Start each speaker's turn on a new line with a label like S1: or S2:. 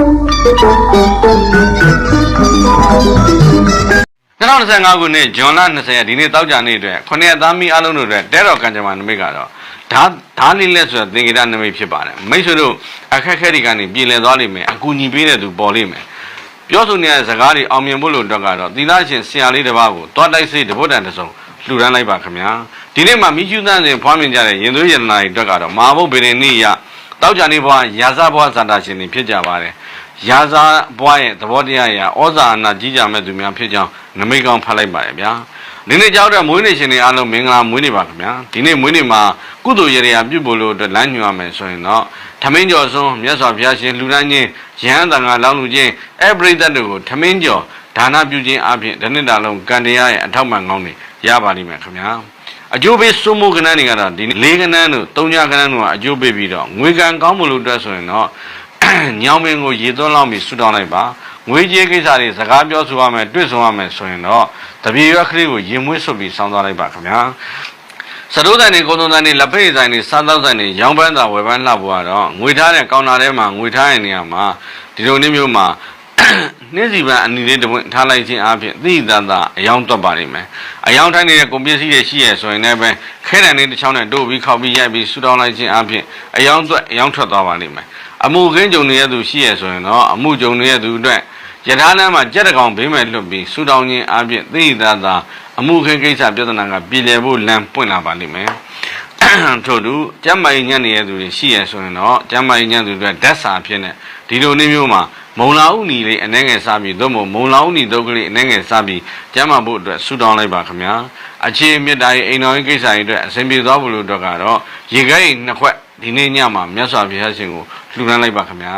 S1: 2025ခုနှစ်ဇွန်လ20ရက်ဒီနေ့တောက်ကြနေ့အတွက်ခုနှစ်သားမီအားလုံးတို့အတွက်တဲတော်ကံကြမ္မာနမိတ်ကတော့ဓာဓာလေးလက်ဆိုတဲ့သင်္ကေတနမိတ်ဖြစ်ပါတယ်မိတ်ဆွေတို့အခက်အခဲတွေကနေပြည်လည်သွားလိမ့်မယ်အကူအညီပေးတဲ့သူပေါ်လိမ့်မယ်ပြောဆိုနေတဲ့စကားတွေအောင်မြင်ဖို့လို့အတွက်ကတော့သီလရှင်ဆရာလေးတစ်ပါးကိုတွားတိုက်စိတ်တပုတ်တန်တစ်စုံလှူဒန်းလိုက်ပါခင်ဗျာဒီနေ့မှာမိကျူးသန်းစဉ်ဖွားမြင်ကြတဲ့ရင်သွေးရတနာတွေအတွက်ကတော့မဟာဘုတ်ဗေဒင်နိယတောက်ကြနေ့ဘွားရာဇဘွားဇာတာရှင်တွေဖြစ်ကြပါတယ် ရာဇာဘွားရဲ့သဘောတရားအရာဩဇာအနာကြီးကြမဲ့သူများဖြစ်ကြောင်းနမိတ်ကောင်းဖတ်လိုက်ပါတယ်ဗျာဒီနေ့ကြောက်တဲ့မွေးနေ့ရှင်တွေအားလုံးမင်္ဂလာမွေးနေ့ပါခင်ဗျာဒီနေ့မွေးနေ့မှာကုသိုလ်ရေရာပြုဖို့လို့အတွက်လမ်းညွှန်ရမယ်ဆိုရင်တော့ထမင်းကျော်စွန်းမြတ်စွာဘုရားရှင်လူဒန်းချင်းယဟန်တန်ခါလောင်းလူချင်းအပရိသတ်တို့ကိုထမင်းကျော်ဒါနပြုခြင်းအပြင်ဒီနေ့တာလုံးကံတရားရဲ့အထောက်ပံ့ကောင်းတွေရပါလိမ့်မယ်ခင်ဗျာအကျိုးပေးစွမိုးကနန်းတွေကတော့ဒီလေးကနန်းတို့သုံးညကနန်းတို့ကအကျိုးပေးပြီးတော့ငွေကံကောင်းမှုလို့အတွက်ဆိုရင်တော့ ညောင်ပင်ကိုရေသွန်းလောက်ပြီးဆူတောင်းလိုက်ပါငွေကြေးကိစ္စတွေစကားပြောဆိုရမယ်တွေ့ဆုံရမယ်ဆိုရင်တော့တပြေရွက်ကလေးကိုရင်မွေးဆွပြီးဆောင်းသွားလိုက်ပါခင်ဗျာစတိုးတိုင်နေကုန်းတုံးတိုင်နေလက်ဖေးတိုင်နေစားတော့တိုင်နေရောင်းပန်းတာဝယ်ပန်းလှဖို့ကတော့ငွေထားတဲ့ကောင်တာထဲမှာငွေထားတဲ့နေရာမှာဒီလိုနေ့မျိုးမှာနေ့စီပန်းအနီလေးတစ်ပွင့်ထားလိုက်ခြင်းအပြင်သိသသာအယောင်တွက်ပါလိမ့်မယ်အယောင်တိုင်းနေတဲ့ကုန်ပစ္စည်းတွေရှိရဆိုရင်လည်းပဲခဲတံလေးတစ်ချောင်းနဲ့တို့ပြီးခောက်ပြီးရိုက်ပြီးဆူတောင်းလိုက်ခြင်းအပြင်အယောင်တွက်အယောင်ထွက်သွားပါလိမ့်မယ် အမှုခင်းကြုံနေတဲ့သူရှိရဆိုရင်တော့အမှုကြုံနေတဲ့သူအတွက်ယထာလမ်းမှာကြက်တကောင်ဘေးမဲ့လွတ်ပြီးဆူတောင်းခြင်းအပြင်သိသာသာအမှုခင်းကိစ္စပြဿနာကပြည်လည်ဖို့လမ်းပွင့်လာပါလိမ့်မယ်ထို့သူကျမ်းမာရေးညံ့နေတဲ့သူတွေရှိရဆိုရင်တော့ကျမ်းမာရေးညံ့သူတွေဓာတ်စာဖြစ်နေဒီလိုနေ့မျိုးမှာမုံလာဥနီလေးအနေငယ်စားပြီးသို့မဟုတ်မုံလာဥနီဒုက္ခလေးအနေငယ်စားပြီးကျမ်းမာဖို့အတွက်ဆူတောင်းလိုက်ပါခင်ဗျာအခြေမြတ်တာရေးအိမ်တော်ရေးကိစ္စတွေအတွက်အစဉ်ပြေသွားဖို့လို့အတွက်ကတော့ရေခဲရင်နှစ်ခွက် ဒီနေ့ညမှာမြတ်စွာဘုရားရှင်ကိုလှူဒန်းလိုက်ပါခင်ဗျာ